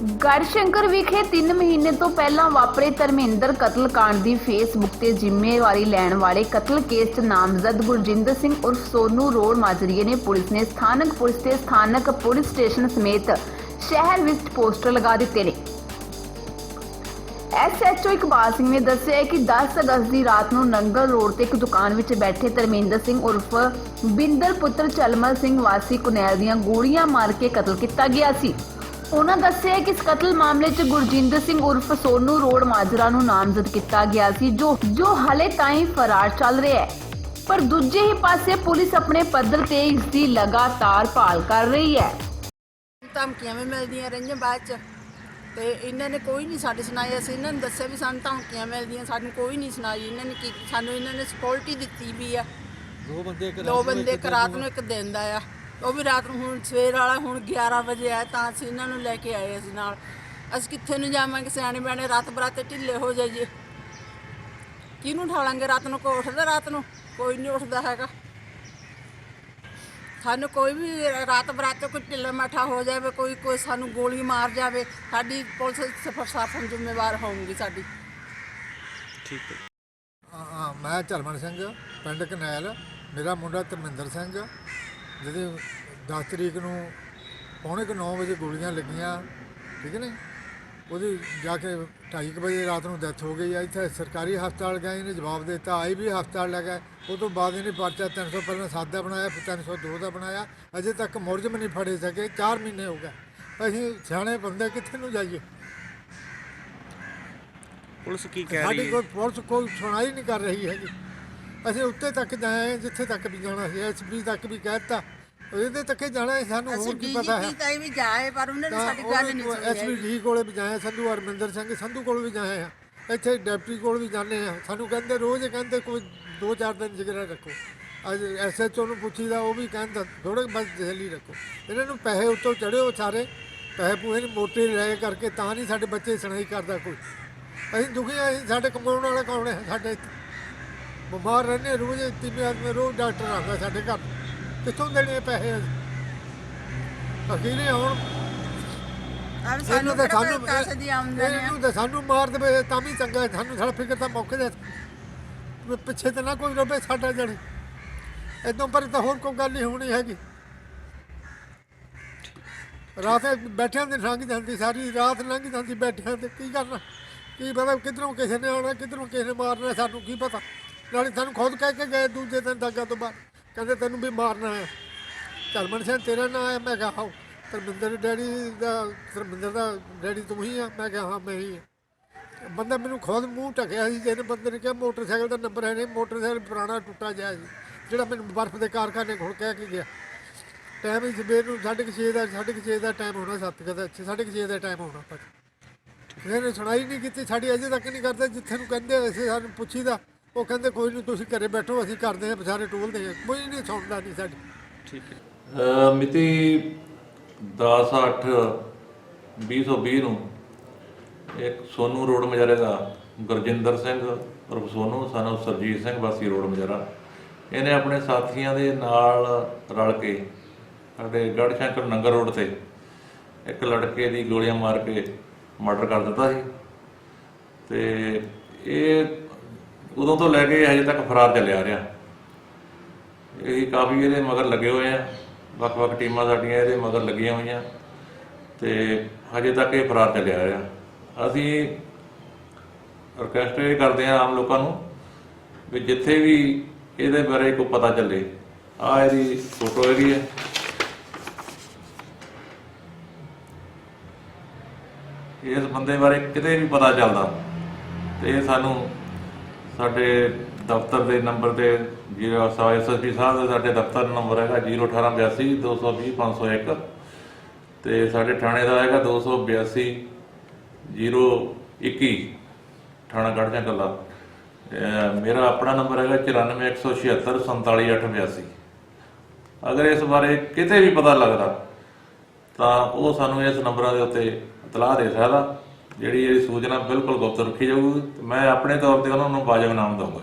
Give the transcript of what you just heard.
ਗੜਸ਼ੰਕਰ ਵਿਖੇ 3 ਮਹੀਨੇ ਤੋਂ ਪਹਿਲਾਂ ਵਾਪਰੇ ਧਰਮਿੰਦਰ ਕਤਲकांड ਦੀ ਫੇਸਬੁੱਕ ਤੇ ਜ਼ਿੰਮੇਵਾਰੀ ਲੈਣ ਵਾਲੇ ਕਤਲ ਕੇਸ 'ਚ ਨਾਮਜ਼ਦ ਗੁਰਜਿੰਦਰ ਸਿੰਘ ਉਰਫ ਸੋਨੂ ਰੋਡ ਮਾਜਰੀਏ ਨੇ ਪੁਲਿਸ ਨੇ ਸਥਾਨਕ ਪੁਲਿਸ ਤੇ ਸਥਾਨਕ ਪੁਲਿਸ ਸਟੇਸ਼ਨ ਸਮੇਤ ਸ਼ਹਿਰ ਵਿੱਚ ਪੋਸਟਰ ਲਗਾ ਦਿੱਤੇ ਨੇ। ਐਸਐਚਓ ਇਕਬਾਲ ਸਿੰਘ ਨੇ ਦੱਸਿਆ ਕਿ 10 ਅਗਸਤ ਦੀ ਰਾਤ ਨੂੰ ਨੰਗਲ ਰੋਡ ਤੇ ਇੱਕ ਦੁਕਾਨ ਵਿੱਚ ਬੈਠੇ ਧਰਮਿੰਦਰ ਸਿੰਘ ਉਰਫ ਬਿੰਦਰ ਪੁੱਤਰ ਚਲਮਲ ਸਿੰਘ ਵਾਸੀ ਕੁਨੈਲ ਦੀਆਂ ਗੋਲੀਆਂ ਮਾਰ ਕੇ ਕਤਲ ਕੀਤਾ ਗਿਆ ਸੀ। ਉਹਨਾਂ ਦੱਸਿਆ ਕਿ ਇਸ ਕਤਲ ਮਾਮਲੇ 'ਚ ਗੁਰਜਿੰਦਰ ਸਿੰਘ ਉਰਫ ਸੋਨੂ ਰੋਡ ਮਾਜਰਾ ਨੂੰ ਨਾਮਜ਼ਦ ਕੀਤਾ ਗਿਆ ਸੀ ਜੋ ਜੋ ਹਲੇ ਤਾਈਂ ਫਰਾਰ ਚੱਲ ਰਿਹਾ ਹੈ। ਪਰ ਦੂਜੇ ਹੀ ਪਾਸੇ ਪੁਲਿਸ ਆਪਣੇ ਪੱਧਰ ਤੇ ਇਸ ਦੀ ਲਗਾਤਾਰ ਭਾਲ ਕਰ ਰਹੀ ਹੈ। ਧਮਕੀਆਂ ਵੀ ਮਿਲਦੀਆਂ ਰਹੀਆਂ ਬਾਅਦ ਚ। ਤੇ ਇਹਨਾਂ ਨੇ ਕੋਈ ਨਹੀਂ ਸਾਡੇ ਸੁਣਾਈ। ਅਸੀਂ ਇਹਨਾਂ ਨੂੰ ਦੱਸਿਆ ਵੀ ਸਾਨੂੰ ਧਮਕੀਆਂ ਮਿਲਦੀਆਂ ਸਾਨੂੰ ਕੋਈ ਨਹੀਂ ਸੁਣਾਈ। ਇਹਨਾਂ ਨੇ ਕੀ ਸਾਨੂੰ ਇਹਨਾਂ ਨੇ ਸਕਿਉਰਟੀ ਦਿੱਤੀ ਵੀ ਆ। ਦੋ ਬੰਦੇ ਇੱਕ ਦੋ ਬੰਦੇ ਇੱਕ ਰਾਤ ਨੂੰ ਇੱਕ ਦਿਨ ਦਾ ਆ। ਉਹ ਵੀ ਰਾਤ ਨੂੰ ਹੁਣ ਸਵੇਰ ਵਾਲਾ ਹੁਣ 11 ਵਜੇ ਆਇਆ ਤਾਂ ਅਸੀਂ ਇਹਨਾਂ ਨੂੰ ਲੈ ਕੇ ਆਏ ਅਸੀਂ ਨਾਲ। ਅਸੀਂ ਕਿੱਥੇ ਨੂੰ ਜਾਵਾਂਗੇ ਸਿਆਣੇ ਬਿਆਣੇ ਰਾਤ ਬਰਾਤੇ ਢਿੱਲੇ ਹੋ ਜਾਈਏ। ਕਿਹਨੂੰ ਠਾਲਾਂਗੇ ਰਾਤ ਨੂੰ ਕੋਈ ਉੱਠਦਾ ਰਾਤ ਨੂੰ? ਕੋਈ ਨਹੀਂ ਉੱਠਦਾ ਹੈਗਾ। ਸਾਨੂੰ ਕੋਈ ਵੀ ਰਾਤ ਬਰਾਤੇ ਕੋਈ ਢਿੱਲਾ ਮੱਠਾ ਹੋ ਜਾਵੇ ਕੋਈ ਕੋਈ ਸਾਨੂੰ ਗੋਲੀ ਮਾਰ ਜਾਵੇ ਸਾਡੀ ਪੁਲਿਸ ਪ੍ਰਸ਼ਾਸਨ ਜ਼ਿੰਮੇਵਾਰ ਹੋਊਗੀ ਸਾਡੀ। ਠੀਕ ਹੈ। ਮੈਂ ਚਰਮਨ ਸਿੰਘ ਪਿੰਡ ਕਨੈਲ ਮੇਰਾ ਮੁੰਡਾ ਧਰਮਿੰਦਰ ਸਿੰਘ। ਜਿਹਦੇ 10 ਤਰੀਕ ਨੂੰ ਪੌਣੇ ਕੁ 9 ਵਜੇ ਗੋਲੀਆਂ ਲੱਗੀਆਂ ਠੀਕ ਹੈ ਨੇ ਉਹਦੀ ਜਾ ਕੇ 2:30 ਵਜੇ ਰਾਤ ਨੂੰ ਡੈਥ ਹੋ ਗਈ ਆ। ਇੱਥੇ ਸਰਕਾਰੀ ਹਸਪਤਾਲ ਗਏ ਇਹਨੇ ਜਵਾਬ ਦੇ ਦਿੱਤਾ। ਆਈ ਵੀ ਹਸਪਤਾਲ ਲੈ ਗਏ ਉਹ ਤੋਂ ਬਾਅਦ ਇਹਨੇ ਪਰਚਾ 300 ਪਹਿਲਾਂ ਸੱਤ ਦਾ ਬਣਾਇਆ ਫਿਰ 302 ਦਾ ਬਣਾਇਆ। ਅਜੇ ਤੱਕ ਮੁਲਜ਼ਮ ਨਹੀਂ ਫੜੇ ਸਕੇ। 4 ਮਹੀਨੇ ਹੋ ਗਏ। ਅਸੀਂ ਸਿਆਣੇ ਬੰਦੇ ਕਿੱਥੇ ਨੂੰ ਜਾਈਏ? ਪੁਲਿਸ ਕੀ ਕਹਿ ਸਾਡੀ ਰਹੀ ਹੈ? ਕੋਈ ਪੁਲਿਸ ਕੋਈ ਸੁਣਾਈ ਨਹੀਂ ਕਰ ਰਹੀ ਹੈਗੀ। ਅਸੀਂ ਉੱਤੇ ਤੱਕ ਜਾਏ ਜਿੱਥੇ ਤੱਕ ਵੀ ਜਾਣਾ ਸੀ। ਐਸਪੀ ਤੱਕ ਵੀ ਕਹਿਤਾ ਇਹਦੇ ਤੱਕ ਜਾਣਾ ਹੈ, ਸਾਨੂੰ ਅਸੀਂ ਹੋਰ ਕੀ ਪਤਾ ਹੈ। ਤਾਈ ਵੀ ਜਾਏ ਪਰ ਉਹਨਾਂ ਨੇ ਸਾਡੀ ਗੱਲ ਨਹੀਂ ਸੁਣੀ। ਐਸਪੀ ਜੀ ਕੋਲੇ ਵੀ ਜਾਏ ਸੰਧੂ ਅਰਮਿੰਦਰ ਸਿੰਘ ਸੰਧੂ ਕੋਲ ਵੀ ਜਾਏ ਆ। ਇੱਥੇ ਡਿਪਟੀ ਕੋਲ ਵੀ ਜਾਂਦੇ ਆ। ਸਾਨੂੰ ਕਹਿੰਦੇ ਰੋਜ਼ ਕਹਿੰਦੇ ਕੋਈ 2-4 ਦਿਨ ਜਿਗਰਾ ਰੱਖੋ। ਅੱਜ ਐਸਐਚਓ ਨੂੰ ਪੁੱਛੀਦਾ ਉਹ ਵੀ ਕਹਿੰਦਾ ਥੋੜੇ ਬਸ ਜਹਲੀ ਰੱਖੋ। ਇਹਨਾਂ ਨੂੰ ਪੈਸੇ ਉੱਤੋਂ ਚੜਿਓ ਸਾਰੇ ਪੈਸੇ ਨੇ ਮੋਟੇ ਲੈ ਕਰਕੇ ਤਾਂ ਨਹੀਂ ਸਾਡੇ ਬੱਚੇ ਸੁਣਾਈ ਕਰਦਾ ਕੋਈ। ਅਸੀਂ ਦੁਖੀ ਆ ਅਸੀਂ ਸਾਡੇ ਕਮਾਉਣ ਵਾਲੇ ਕੌਣ ਹੈ? ਸਾਡੇ ਬਿਮਾਰ ਰਹਿੰਦੇ ਰੋਜ਼ ਤਿੰਨ ਆਦਮੀ ਰੋਜ਼ ਡਾਕਟਰ ਆਉਂਦਾ ਸਾਡੇ ਘਰ। ਕਿੱਥੋਂ ਦੇਣੇ ਪੈਸੇ? ਅਸੀਂ ਅਕੀਲੇ ਹੁਣ ਸਾਨੂੰ ਇਹਨੂੰ ਤਾਂ ਸਾਨੂੰ ਪੈਸੇ ਦੀ ਆਮਦਨ ਹੈ ਇਹਨੂੰ ਤਾਂ ਸਾਨੂੰ ਮਾਰ ਦੇਵੇ ਤਾਂ ਵੀ ਚੰਗਾ ਹੈ, ਸਾਨੂੰ ਸਾਡਾ ਫਿਕਰ ਤਾਂ ਮੌਕੇ ਦੇ ਵੀ ਪਿੱਛੇ ਤੇ ਨਾ ਕੋਈ ਰੋਵੇ ਸਾਡਾ ਜਣੇ। ਇਦੋਂ ਪਰ ਤਾਂ ਹੋਰ ਕੋਈ ਗੱਲ ਨਹੀਂ ਹੋਣੀ ਹੈਗੀ। ਰਾਤ ਬੈਠਿਆਂ ਦੇ ਲੰਘ ਜਾਂਦੀ ਸਾਰੀ ਰਾਤ ਲੰਘ ਜਾਂਦੀ ਬੈਠਿਆਂ ਤੇ ਕੀ ਕਰਨਾ? ਕੀ ਪਤਾ ਕਿਧਰੋਂ ਕਿਸੇ ਨੇ ਆਉਣਾ ਕਿਧਰੋਂ ਕਿਸੇ ਨੇ ਮਾਰਨਾ ਸਾਨੂੰ ਕੀ ਪਤਾ? ਨਾਲੇ ਸਾਨੂੰ ਖੁਦ ਕਹਿ ਕੇ ਗਏ ਦੂਜੇ ਦਿਨ ਦਾਗਾ ਤੋਂ ਬਾਅਦ। ਕਹਿੰਦੇ ਤੈਨੂੰ ਵੀ ਮਾਰਨਾ ਹੈ। ਚਰਮਨ ਸਿੰਘ, ਤੇਰਾ ਨਾਂ ਹੈ? ਮੈਂ ਕਿਹਾ ਹਾਂ ਧਰਮਿੰਦਰ ਡੈਡੀ ਦਾ, ਧਰਮਿੰਦਰ ਦਾ ਡੈਡੀ ਤੂੰ ਹੀ ਆ? ਮੈਂ ਕਿਹਾ, ਹਾਂ, ਮੈਂ ਹੀ ਆ। ਬੰਦਾ ਮੈਨੂੰ ਖੁਦ ਮੂੰਹ ਢਕਿਆ ਸੀ, ਜਿਹਨੇ ਬੰਦੇ ਨੇ ਕਿਹਾ ਮੋਟਰਸਾਈਕਲ ਦਾ ਨੰਬਰ ਹੈ ਨਹੀਂ, ਮੋਟਰਸਾਈਕਲ ਪੁਰਾਣਾ ਟੁੱਟਾ ਜਾਇਆ ਸੀ, ਜਿਹੜਾ ਮੈਨੂੰ ਬਰਫ਼ ਦੇ ਕਾਰਖਾਨੇ ਕੋਲ ਕਹਿ ਕੇ ਗਿਆ। ਟਾਈਮ ਹੀ ਸਵੇਰ ਨੂੰ 6:30 ਦਾ 6:30 ਦਾ ਟਾਈਮ ਹੋਣਾ 7 ਦਾ 6:30 ਦਾ ਟਾਈਮ ਹੋਣਾ ਪਰ ਕਿਸੇ ਸੁਣਾਈ ਨਹੀਂ ਕੀਤੀ, ਸਾਡੀ ਅਜੇ ਤੱਕ ਨਹੀਂ ਕਰਦਾ, ਜਿੱਥੇ ਨੂੰ ਕਹਿੰਦੇ ਅਸੀਂ ਸਾਨੂੰ ਪੁੱਛੀਦਾ ਉਹ ਕਹਿੰਦੇ ਕੋਈ ਨਹੀਂ ਤੁਸੀਂ ਘਰੇ ਬੈਠੋ ਅਸੀਂ ਕਰਦੇ ਹਾਂ ਵਿਚਾਰੇ ਟੋਲਦੇ ਹਾਂ ਕੋਈ ਨਹੀਂ ਸੁਣਦਾ ਨਹੀਂ ਸਾਡੀ। ਠੀਕ ਹੈ। ਮਿਤੀ 10/8/2020 ਨੂੰ ਇੱਕ ਸੋਨੂ ਰੋਡ ਮਜਾਰੇ ਦਾ ਗੁਰਜਿੰਦਰ ਸਿੰਘ ਉਰਫ ਸੋਨੂ ਸਾਨੂੰ ਸਰਜੀਤ ਸਿੰਘ ਵਾਸੀ ਰੋਡ ਮਜਾਰਾ ਇਹਨੇ ਆਪਣੇ ਸਾਥੀਆਂ ਦੇ ਨਾਲ ਰਲ ਕੇ ਸਾਡੇ ਗੜ੍ਹ ਸ਼ੰਕਰ ਨੰਗਰ ਰੋਡ ਤੇ ਇੱਕ ਲੜਕੇ ਦੀ ਗੋਲੀਆਂ ਮਾਰ ਕੇ ਮਰਡਰ ਕਰ ਦਿੱਤਾ ਸੀ। ਤੇ ਇਹ ਉਦੋਂ ਤੋਂ ਲੈ ਕੇ ਹਜੇ ਤੱਕ ਫਰਾਰ ਚੱਲਿਆ ਰਿਹਾ। ਇਹ ਕਾਫੀ ਇਹਦੇ ਮਗਰ ਲੱਗੇ ਹੋਏ ਆ। ਵੱਖ-ਵੱਖ ਟੀਮਾਂ ਸਾਡੀਆਂ ਇਹਦੇ ਮਗਰ ਲੱਗੀਆਂ ਹੋਈਆਂ। ਤੇ ਹਜੇ ਤੱਕ ਇਹ ਫਰਾਰ ਚੱਲਿਆ ਰਿਹਾ। ਅਸੀਂ ਰਿਕਵੈਸਟ ਇਹ ਕਰਦੇ ਆ ਆਮ ਲੋਕਾਂ ਨੂੰ ਵੀ ਜਿੱਥੇ ਵੀ ਇਹਦੇ ਬਾਰੇ ਕੋਈ ਪਤਾ ਚੱਲੇ। ਆ ਇਹਦੀ ਫੋਟੋ ਹੈਗੀ ਹੈ ਇਸ ਬੰਦੇ ਬਾਰੇ ਕਿਤੇ ਵੀ ਪਤਾ ਚੱਲਦਾ। ਤੇ ਇਹ ਸਾਨੂੰ ਸਾਡੇ ਦਫ਼ਤਰ ਦੇ ਨੰਬਰ ਤੇ ਜਿਹੜਾ ਐਸਐਸਪੀ ਸਾਹਿਬ ਦਾ ਸਾਡੇ ਦਫ਼ਤਰ ਨੰਬਰ ਹੈਗਾ 01882 220 501 ਤੇ ਸਾਡੇ ਥਾਣੇ ਦਾ ਹੈਗਾ 282 021 ਥਾਣਾ ਗੜ੍ਹ ਕੱਲਾ ਮੇਰਾ ਆਪਣਾ ਨੰਬਰ ਹੈਗਾ 94176 47882 ਅਗਰ ਇਸ ਬਾਰੇ ਕਿਤੇ ਵੀ ਪਤਾ ਲੱਗਦਾ, ਤਾਂ ਉਹ ਸਾਨੂੰ ਇਸ ਨੰਬਰਾਂ ਦੇ ਉੱਤੇ ਇਤਲਾਹ ਦੇ ਸਕਦਾ। ਜਿਹੜੀ ਇਹ ਸੂਚਨਾ ਬਿਲਕੁਲ ਗੁਪਤ ਰੱਖੀ ਜਾਊਗੀ, ਤੇ ਮੈਂ ਆਪਣੇ ਤੌਰ ਤੇ ਉਹਨਾਂ ਨੂੰ ਵਾਜਬ ਨਾਮ ਦਊਂਗਾ